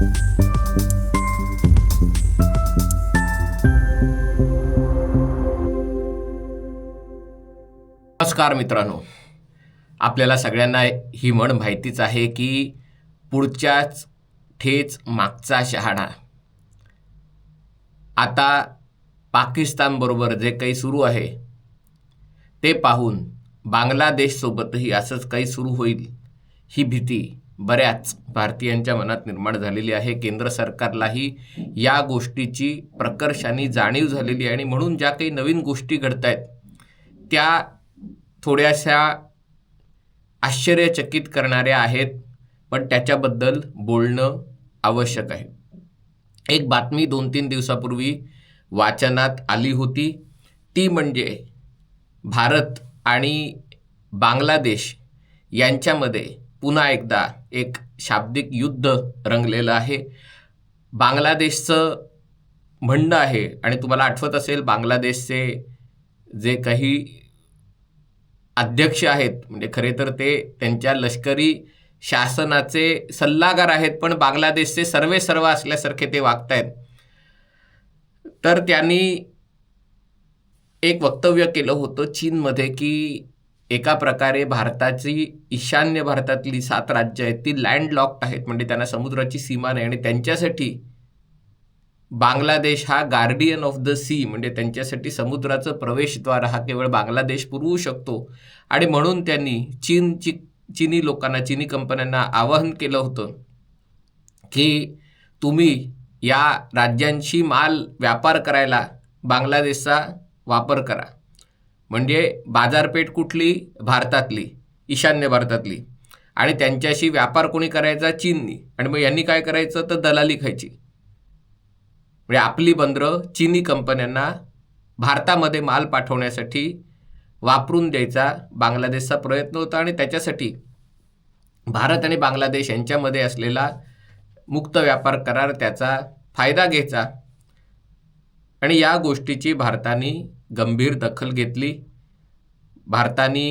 नमस्कार मित्रांनो. आपल्याला सगळ्यांना ही म्हण माहितीच आहे की पुढच्याच ठेच मागचा शहाणा. आता पाकिस्तानबरोबर जे काही सुरू आहे ते पाहून बांगलादेशसोबतही असंच काही सुरू होईल ही भीती बऱ्याच भारतीयांच्या मनात निर्माण झालेली आहे. केंद्र सरकारलाही या गोष्टीची प्रकर्षाने जाणीव झालेली आहे आणि म्हणून ज्या काही नवीन गोष्टी घडत आहेत त्या थोड्याशा आश्चर्यचकित करणाऱ्या आहेत पण त्याच्याबद्दल बोलणं आवश्यक आहे. एक बातमी दोन तीन दिवसापूर्वी वाचनात आली होती. ती म्हणजे भारत आणि बांगलादेश यांच्यामध्ये पुन्हा एकदा एक शाब्दिक युद्ध रंगलेलं आहे. बांगलादेशचं म्हणणं आहे आणि तुम्हाला आठवत असेल बांगलादेशचे जे काही अध्यक्ष आहेत म्हणजे खरे तर ते त्यांच्या लष्करी शासनाचे सल्लागार आहेत पण बांगलादेशचे सर्वे सर्व असल्यासारखे ते वागतायत. तर त्यांनी एक वक्तव्य केलं होतं चीनमध्ये की एका प्रकारे भारताची ईशान्य भारतातली सात राज्य आहेत ती लँडलॉक्ड आहेत. म्हणजे त्यांना समुद्राची सीमा नाही. आणि त्यांच्यासाठी बांगलादेश हा गार्डियन ऑफ द सी म्हणजे त्यांच्यासाठी समुद्राचं प्रवेशद्वार हा केवळ बांगलादेश पुरवू शकतो. आणि म्हणून त्यांनी चीनची चीनी लोकांना चीनी कंपन्यांना आवाहन केलं होतं की तुम्ही या राज्यांशी माल व्यापार करायला बांगलादेशचा वापर करा. म्हणजे बाजारपेठ कुठली? भारतातली. ईशान्य भारतातली. आणि त्यांच्याशी व्यापार कोणी करायचा? चीननी. आणि मग यांनी काय करायचं? तर दलाली खायची. म्हणजे आपली बंदरं चीनी कंपन्यांना भारतामध्ये माल पाठवण्यासाठी वापरून द्यायचा बांगलादेशचा प्रयत्न होता आणि त्याच्यासाठी भारत आणि बांगलादेश यांच्यामध्ये असलेला मुक्त व्यापार करार त्याचा फायदा घ्यायचा. आणि या गोष्टीची भारताने गंभीर दखल घेतली. भारताने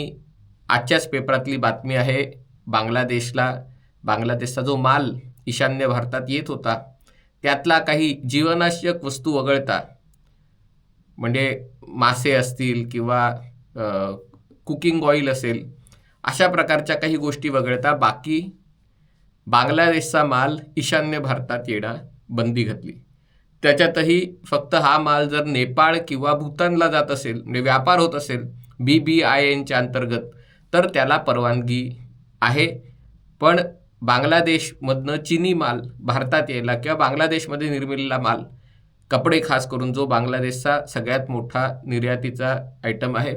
आजच्याच पेपरातली बातमी आहे बांगलादेशला बांगलादेशचा जो माल ईशान्य भारतात येत होता त्यातला काही जीवनाशक वस्तू वगळता म्हणजे मासे असतील किंवा कुकिंग ऑइल असेल अशा प्रकारच्या काही गोष्टी वगळता बाकी बांगलादेशचा माल ईशान्य भारतात येणं बंदी घातली. त्याच्यातही फक्त हा माल जर नेपाळ किंवा भूतानला जात असेल म्हणजे व्यापार होत असेल बी बी आय एनच्या अंतर्गत तर त्याला परवानगी आहे. पण बांगलादेशमधनं चिनी माल भारतात यायला किंवा बांगलादेशमध्ये निर्मिलेला माल कपडे खास करून जो बांगलादेशचा सगळ्यात मोठा निर्यातीचा आयटम आहे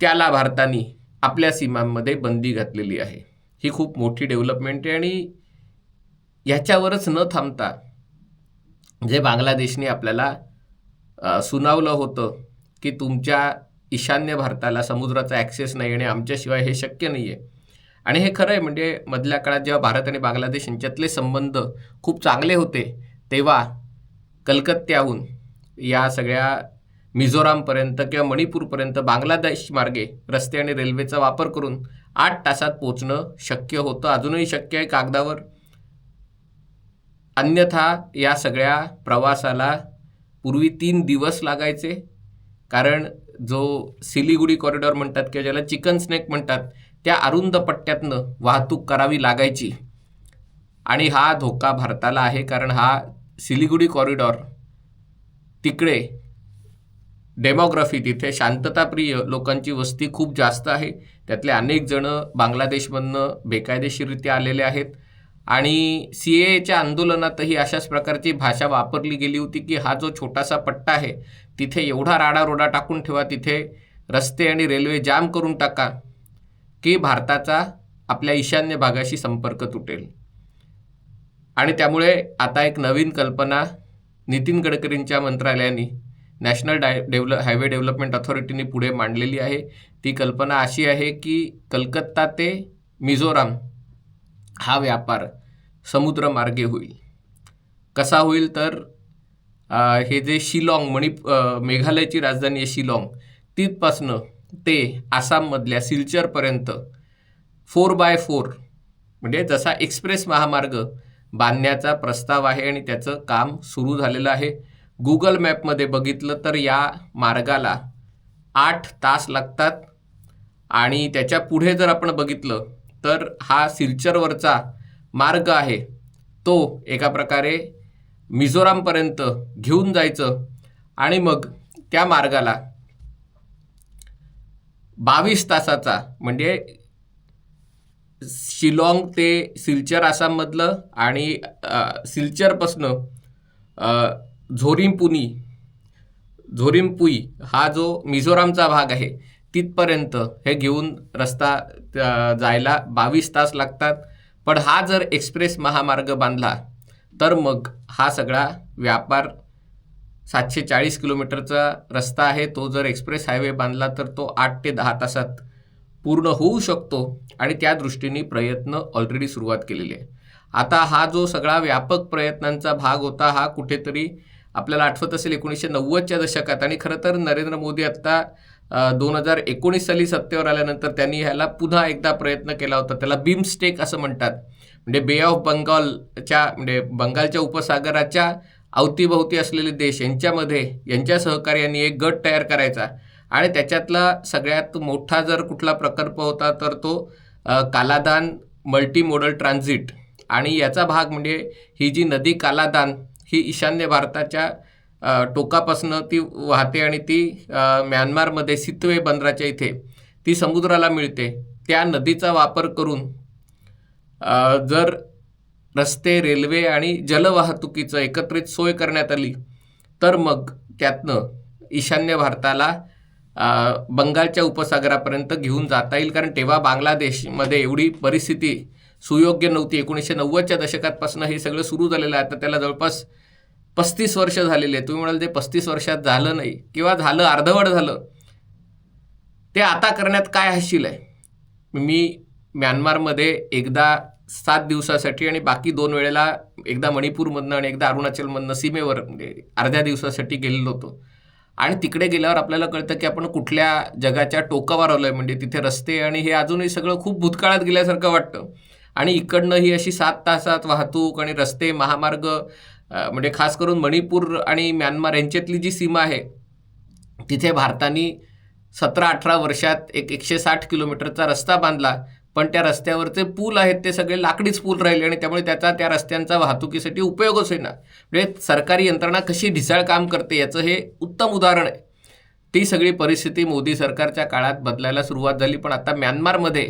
त्याला भारताने आपल्या सीमांमध्ये बंदी घातलेली आहे. ही खूप मोठी डेव्हलपमेंट आहे आणि ह्याच्यावरच न थांबता जे बांगलादेशने आपल्याला सुनावलं होतं की तुमच्या ईशान्य भारताला समुद्राचा ॲक्सेस नाही आणि आमच्याशिवाय हे शक्य नाही आहे आणि हे खरं आहे म्हणजे मधल्या काळात जेव्हा भारत आणि बांगलादेश यांच्यातले संबंध खूप चांगले होते तेव्हा कलकत्त्याहून या सगळ्या मिझोरामपर्यंत किंवा मणिपूरपर्यंत बांगलादेश मार्गे रस्ते आणि रेल्वेचा वापर करून आठ तासात पोचणं शक्य होतं. अजूनही शक्य आहे कागदावर अन्यथा या सगळ्या प्रवासाला पूर्वी तीन दिवस लागायचे कारण जो सिलिगुडी कॉरिडॉर म्हणतात किंवा ज्याला चिकन स्नेक म्हणतात त्या अरुंद पट्ट्यातनं वाहतूक करावी लागायची. आणि हा धोका भारताला आहे कारण हा सिलिगुडी कॉरिडॉर तिकडे डेमोग्राफी तिथे शांतताप्रिय लोकांची वस्ती खूप जास्त आहे. त्यातले अनेक जणं बांगलादेशमधनं बेकायदेशीररित्या आलेले आहेत. आणि सी एच्या आंदोलनातही अशाच प्रकारची भाषा वापरली गेली होती की हा जो छोटासा पट्टा आहे तिथे एवढा राडारोडा टाकून ठेवा तिथे रस्ते आणि रेल्वे जाम करून टाका की भारताचा आपल्या ईशान्य भागाशी संपर्क तुटेल. आणि त्यामुळे आता एक नवीन कल्पना नितीन गडकरींच्या मंत्रालयाने नॅशनल डाय डेव्हलप हायवे डेव्हलपमेंट अथॉरिटीने पुढे मांडलेली आहे. ती कल्पना अशी आहे की कलकत्ता ते मिझोराम हा व्यापार समुद्रमार्गे होईल. कसा होईल तर हे जे शिलाँग मणिप मेघालयची राजधानी आहे शिलाँग तिथपासनं ते आसाममधल्या सिलचरपर्यंत फोर बाय फोर म्हणजे जसा एक्सप्रेस महामार्ग बांधण्याचा प्रस्ताव आहे आणि त्याचं काम सुरू झालेलं आहे. गुगल मॅपमध्ये बघितलं तर या मार्गाला आठ तास लागतात. आणि त्याच्या पुढे जर आपण बघितलं तर हा सिलचरवरचा मार्ग आहे. तो एका प्रकारे मिझोरामपर्यंत घेऊन जायचं आणि मग त्या मार्गाला बावीस तासाचा म्हणजे शिलाँग ते सिलचर आसाममधलं आणि सिलचरपासनं झोरिमपुनी झोरिमपुई हा जो मिझोरामचा भाग आहे तिथपर्यंत हे घेऊन रस्ता जायला बावीस तास लागतात. पण हा जर एक्सप्रेस महामार्ग बांधला तर मग हा सगळा व्यापार सातशे चाळीस किलोमीटरचा रस्ता आहे. तो जर एक्सप्रेस हायवे बांधला तर तो आठ ते दहा तासात पूर्ण होऊ शकतो आणि त्या दृष्टीने प्रयत्न ऑलरेडी सुरुवात केलेली आहे आता हा जो सगळा व्यापक प्रयत्नांचा भाग होता हा कुठेतरी आपल्याला आठवत असेल एकोणीसशे नव्वदच्या दशकात. आणि खरं तर नरेंद्र मोदी आत्ता दोन हजार एकोणीस साली सत्तेवर आल्यानंतर त्यांनी ह्याला पुन्हा एकदा प्रयत्न केला होता. त्याला बिमस्टेक असं म्हणतात. म्हणजे बे ऑफ बंगालच्या म्हणजे बंगालच्या उपसागराच्या अवतीभोवती असलेले देश यांच्यामध्ये यांच्या सहकार्याने एक गट तयार करायचा. आणि त्याच्यातला सगळ्यात मोठा जर कुठला प्रकल्प होता तर तो कालादान मल्टी मोडल ट्रान्झिट. आणि याचा भाग म्हणजे ही जी नदी कालादान ही ईशान्य भारताच्या टोकापासनं ती वाहते आणि ती म्यानमारमध्ये सितवे बंदराच्या इथे ती समुद्राला मिळते. त्या नदीचा वापर करून जर रस्ते रेल्वे आणि जलवाहतुकीचं एकत्रित सोय करण्यात आली तर मग त्यातनं ईशान्य भारताला बंगालच्या उपसागरापर्यंत घेऊन जाता येईल. कारण तेव्हा बांगलादेशमध्ये एवढी परिस्थिती सुयोग्य नव्हती. एकोणीसशे नव्वदच्या दशकातपासून हे सगळं सुरू झालेलं आहे. आता त्याला जवळपास पस्तीस वर्ष झालेले आहे तुम्ही म्हणाल ते पस्तीस वर्षात झालं नाही किंवा झालं अर्धवट झालं. ते आता करण्यात काय हशील आहे? मी म्यानमारमध्ये एकदा सात दिवसासाठी आणि बाकी दोन वेळेला एकदा मणिपूरमधनं आणि एकदा अरुणाचलमधनं सीमेवर म्हणजे अर्ध्या दिवसासाठी गेलेलो होतो. आणि तिकडे गेल्यावर आपल्याला कळतं की आपण कुठल्या जगाच्या टोकावर आलो आहे म्हणजे तिथे रस्ते आणि हे अजूनही सगळं खूप भूतकाळात गेल्यासारखं वाटतं. आणि इकडनं ही अशी सात तासात वाहतूक आणि रस्ते महामार्ग म्हणजे खास करून मणिपूर आणि म्यानमार यांच्यातली जी सीमा आहे तिथे भारताने सतरा अठरा वर्षात एक एकशे साठ किलोमीटरचा रस्ता बांधला पण त्या रस्त्यावरचे पूल आहेत ते सगळे लाकडीच पूल राहिले आणि त्यामुळे त्याचा त्या रस्त्यांचा वाहतुकीसाठी उपयोगच होईना. म्हणजे सरकारी यंत्रणा कशी ढिसाळ काम करते याचं हे उत्तम उदाहरण आहे. ती सगळी परिस्थिती मोदी सरकारच्या काळात बदलायला सुरुवात झाली पण आता म्यानमारमध्ये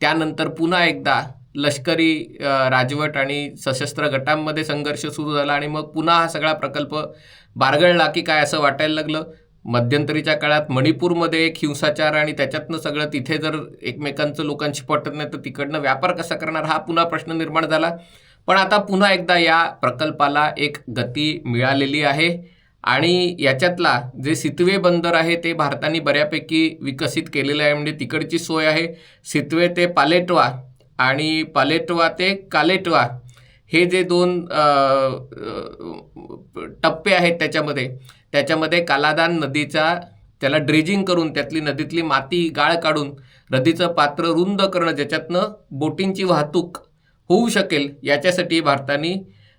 त्यानंतर पुन्हा एकदा लष्करी राजवट आणि सशस्त्र गटांमध्ये संघर्ष सुरू झाला आणि मग पुन्हा हा सगळा प्रकल्प बारगळला की काय असं वाटायला लागलं? मध्यंतरीच्या काळात मणिपूरमध्ये एक हिंसाचार आणि त्याच्यातनं सगळं तिथे जर एकमेकांचं लोकांशी पटत नाही तर तिकडनं व्यापार कसा करणार? हा पुन्हा प्रश्न निर्माण झाला. पण आता पुन्हा एकदा या प्रकल्पाला एक गती मिळालेली आहे आणि याच्यातला जे सितवे बंदर आहे ते भारताने बऱ्यापैकी विकसित केलेलं आहे. म्हणजे तिकडची सोय आहे. सितवे ते पालेटवा आणि पालेटवा ते कालेटवा हे जे दोन टप्पे आहेत त्याच्यामध्ये त्याच्यामध्ये कालादान नदीचा त्याला ड्रेजिंग करून त्यातली नदीतली माती गाळ काढून नदीचं पात्र रुंद करणं ज्याच्यातनं बोटींची वाहतूक होऊ शकेल याच्यासाठी भारताने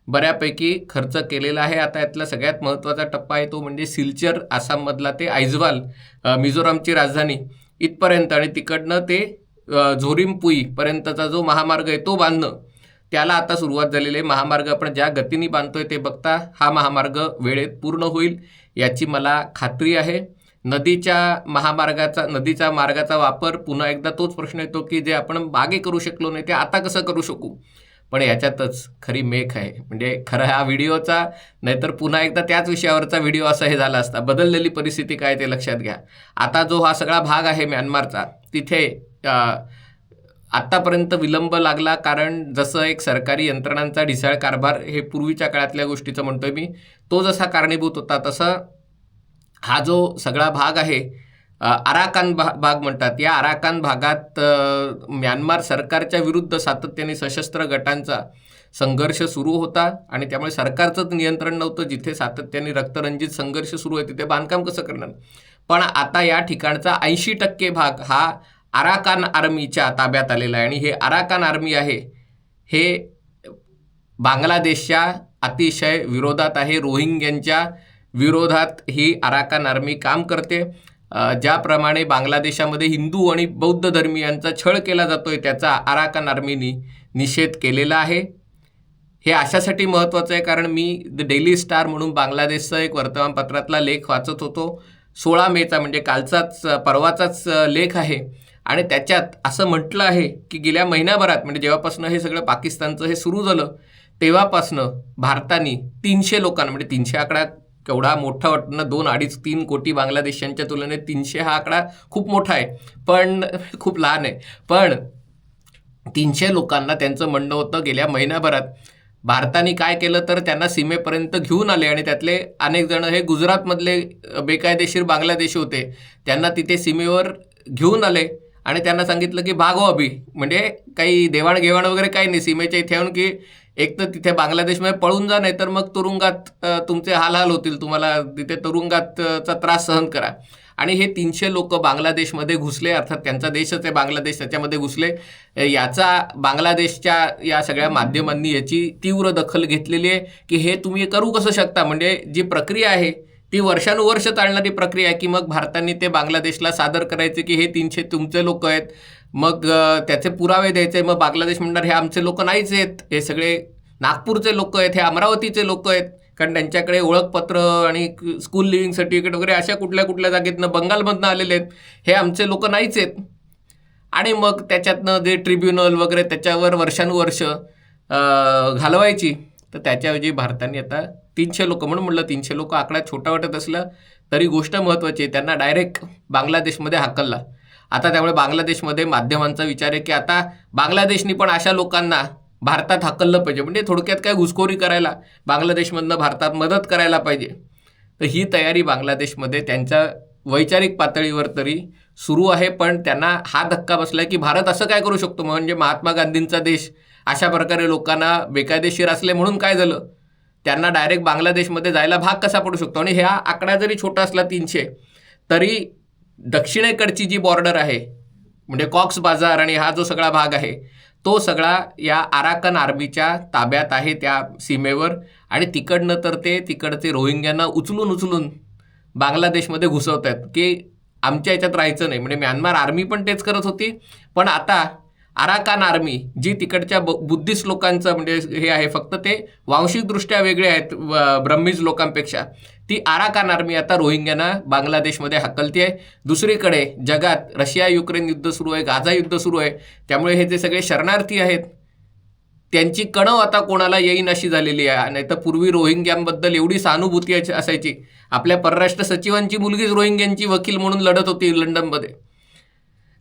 बऱ्यापैकी खर्च केलेला आहे. आता यातला सगळ्यात महत्त्वाचा टप्पा आहे तो म्हणजे सिलचर आसाममधला ते आयझवाल मिझोरामची राजधानी इथपर्यंत आणि तिकडनं ते झोरिमपुईपर्यंतचा जो महामार्ग आहे तो बांधणं. त्याला आता सुरुवात झालेली आहे. महामार्ग आपण ज्या गतीने बांधतोय ते बघता हा महामार्ग वेळेत पूर्ण होईल याची मला खात्री आहे. नदीच्या महामार्गाचा नदीच्या मार्गाचा वापर पुन्हा एकदा तोच प्रश्न येतो की जे आपण मागे करू शकलो नाही ते आता कसं करू शकू? पण याच्यातच खरी मेख आहे. म्हणजे खरं हा व्हिडिओचा नाहीतर पुन्हा एकदा त्याच विषयावरचा व्हिडिओ असा हे झाला असता. बदललेली परिस्थिती काय ते लक्षात घ्या. आता जो हा सगळा भाग आहे म्यानमारचा तिथे आत्तापर्यंत विलंब लागला कारण जसं एक सरकारी यंत्रणांचा ढिसाळ कारभार हे पूर्वीच्या काळातल्या गोष्टीचं म्हणतोय मी तो जसा कारणीभूत होता तसं हा जो सगळा भाग आहे आराकान भा भाग म्हणतात. या आराकान भागात म्यानमार सरकारच्या विरुद्ध सातत्याने सशस्त्र गटांचा संघर्ष सुरू होता आणि त्यामुळे सरकारचंच नियंत्रण नव्हतं. जिथे सातत्याने रक्तरंजित संघर्ष सुरू आहे तिथे बांधकाम कसं करणार? पण आता या ठिकाणचा ऐंशी टक्के भाग हा आराकान आर्मीच्या ताब्यात आलेलं आहे आणि हे आराकान आर्मी आहे हे बांगलादेशच्या अतिशय विरोधात आहे. रोहिंग्यांच्या विरोधात ही आराकान आर्मी काम करते. ज्याप्रमाणे बांगलादेशामध्ये हिंदू आणि बौद्ध धर्मियांचा छळ केला जातोय त्याचा आराकान आर्मीनी निषेध केलेला आहे. हे अशासाठी महत्त्वाचं आहे कारण मी द डेली स्टार म्हणून बांगलादेशचा एक वर्तमानपत्रातला लेख वाचत होतो. सोळा मेचा म्हणजे कालचाच परवाचाच लेख आहे. आणि त्याच्यात असं म्हटलं आहे की गेल्या महिन्याभरात म्हणजे जेव्हापासून हे सगळं पाकिस्तानचं हे सुरू झालं तेव्हापासनं भारताने तीनशे लोकांना म्हणजे तीनशे आकडा केवढा मोठा वाटणं दोन अडीच तीन कोटी बांगलादेशांच्या तुलनेत तीनशे हा आकडा खूप मोठा आहे. पण खूप लहान आहे. पण तीनशे लोकांना त्यांचं म्हणणं होतं गेल्या महिन्याभरात भारताने काय केलं तर त्यांना सीमेपर्यंत घेऊन आले आणि त्यातले अनेक जण हे गुजरातमधले बेकायदेशीर बांगलादेशी होते त्यांना तिथे सीमेवर घेऊन आले. आणि त्यांना सांगितलं की भागो अभि. म्हणजे काही देवाणघेवाण वगैरे काही नाही. सीमेच्या इथे येऊन की एक तर तिथे बांगलादेशमध्ये पळून जा नाही तर मग तुरुंगात तुमचे हाल हाल होतील. तुम्हाला तिथे तुरुंगातचा त्रास सहन करा. आणि हे तीनशे लोक बांगलादेशमध्ये घुसले अर्थात त्यांचा देशच आहे बांगलादेश त्याच्यामध्ये घुसले. याचा बांगलादेशच्या या सगळ्या माध्यमांनी याची तीव्र दखल घेतलेली आहे की हे तुम्ही करू कसं शकता? म्हणजे जी प्रक्रिया आहे ती वर्षानुवर्ष चालणारी प्रक्रिया आहे की मग भारताने ते बांगलादेशला सादर करायचे की हे तीनशे तुमचे लोक आहेत. मग त्याचे पुरावे द्यायचे मग बांगलादेश म्हणणार हे आमचे लोक नाहीच आहेत. हे सगळे नागपूरचे लोक आहेत हे अमरावतीचे लोक आहेत. कारण त्यांच्याकडे ओळखपत्र आणि स्कूल लिव्हिंग सर्टिफिकेट वगैरे अशा कुठल्या कुठल्या जागेतनं बंगालमधनं आलेले आहेत. हे आमचे लोक नाहीच आहेत. आणि मग त्याच्यातनं जे ट्रिब्युनल वगैरे त्याच्यावर वर्षानुवर्ष घालवायची. तर त्याच्याऐवजी भारताने आता तीनशे लोक म्हणून म्हटलं तीनशे लोक आकडा छोटा वाटत असला तरी गोष्ट महत्त्वाची आहे. त्यांना डायरेक्ट बांगलादेशमध्ये हाकलला. आता त्यामुळे बांगलादेशमध्ये माध्यमांचा विचार आहे की आता बांगलादेशनी पण अशा लोकांना भारतात हाकललं पाहिजे. म्हणजे थोडक्यात काय घुसखोरी करायला बांगलादेशमधनं भारतात मदत करायला पाहिजे. तर ही तयारी बांगलादेशमध्ये त्यांच्या वैचारिक पातळीवर तरी सुरू आहे. पण त्यांना हा धक्का बसला की भारत असं काय करू शकतो? म्हणजे महात्मा गांधींचा देश अशा प्रकारे लोकांना बेकायदेशीर असले म्हणून काय झालं? त्यांना डायरेक्ट बांगलादेशमध्ये जायला भाग कसा पडू शकतो? आणि ह्या आकडा जरी छोटा असला तीनशे तरी दक्षिणेकडची जी बॉर्डर आहे म्हणजे कॉक्स बाजार आणि हा जो सगळा भाग आहे तो सगळा या आराकन आर्मीच्या ताब्यात आहे त्या सीमेवर. आणि तिकडनं तर ते तिकडचे रोहिंग्यांना उचलून उचलून बांगलादेशमध्ये घुसवत आहेत की आमच्या याच्यात राहायचं नाही. म्हणजे म्यानमार आर्मी पण तेच करत होती पण आता आराकान आर्मी जी तिकडच्या ब बुद्धिस्ट लोकांचं म्हणजे हे आहे फक्त ते वांशिकदृष्ट्या वेगळे आहेत ब्रह्मीज लोकांपेक्षा. ती आराकान आर्मी आता रोहिंग्यांना बांगलादेशमध्ये हकलती आहे दुसरीकडे जगात रशिया युक्रेन युद्ध सुरू आहे गाझा युद्ध सुरू आहे. त्यामुळे हे जे सगळे शरणार्थी आहेत त्यांची कणव आता कोणाला येईन अशी झालेली आहे. नाही तर पूर्वी रोहिंग्यांबद्दल एवढी सहानुभूती असायची. आपल्या परराष्ट्र सचिवांची मुलगीच रोहिंग्यांची वकील म्हणून लढत होती लंडनमध्ये.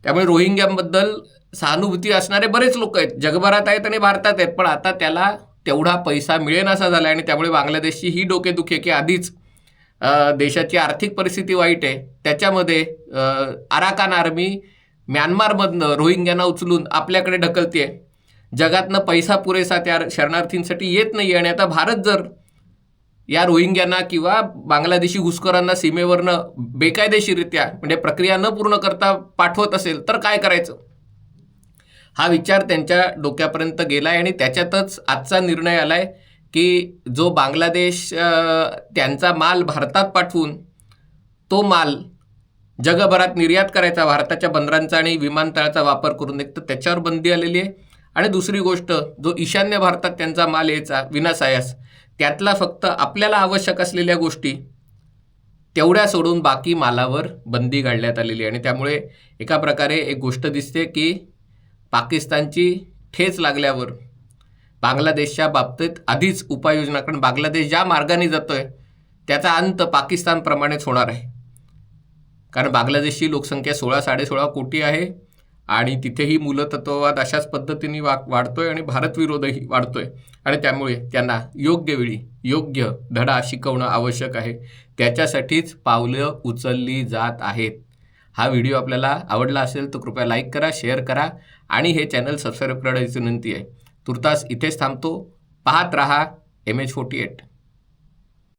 त्यामुळे रोहिंग्यांबद्दल सहानुभूती असणारे बरेच लोक आहेत. जगभरात आहेत आणि भारतात आहेत. पण आता त्याला तेवढा पैसा मिळेनासा झाला आणि त्यामुळे बांगलादेशची ही डोकेदुखी आहे की आधीच देशाची आर्थिक परिस्थिती वाईट आहे. त्याच्यामध्ये आराकान आर्मी म्यानमारमधनं रोहिंग्यांना उचलून आपल्याकडे ढकलते जगातनं पैसा पुरेसा त्या शरणार्थींसाठी येत नाही आणि आता भारत जर या रोहिंग्यांना किंवा बांगलादेशी घुसखोरांना सीमेवरनं बेकायदेशीरित्या म्हणजे प्रक्रिया न पूर्ण करता पाठवत असेल तर काय करायचं? हा विचार त्यांच्या डोक्यापर्यंत गेला आहे आणि त्याच्यातच आजचा निर्णय आलाय की जो बांगलादेश त्यांचा माल भारतात पाठवून तो माल जगभरात निर्यात करायचा भारताच्या बंदरांचा आणि विमानतळाचा वापर करून एक तर त्याच्यावर बंदी आलेली आहे. आणि दुसरी गोष्ट जो ईशान्य भारतात त्यांचा माल यायचा विनासायास त्यातला फक्त आपल्याला आवश्यक असलेल्या गोष्टी तेवढ्या सोडून बाकी मालावर बंदी घालण्यात आलेली आहे. आणि त्यामुळे एका प्रकारे एक गोष्ट दिसते की पाकिस्तानची ठेच लागल्यावर बांगलादेशच्या बाबतीत आधीच उपाययोजना कारण बांगलादेश ज्या मार्गाने जातोय त्याचा अंत पाकिस्तानप्रमाणेच होणार आहे. कारण बांगलादेशची लोकसंख्या सोळा साडेसोळा कोटी आहे आणि तिथेही मूलतत्ववाद अशाच पद्धतीने वा वाढतोय आणि भारतविरोधही वाढतोय. आणि त्यामुळे त्यांना योग्य वेळी योग्य धडा शिकवणं आवश्यक आहे. त्याच्यासाठीच पावलं उचलली जात आहेत. हा व्हिडिओ आपल्याला आवडला असेल तर कृपया लाईक करा शेअर करा आणि हे चॅनल सबस्क्राईब करण्याची विनंती आहे. तुर्तास इथेच थांबतो. पाहत रहा एम एच फोर्टी एट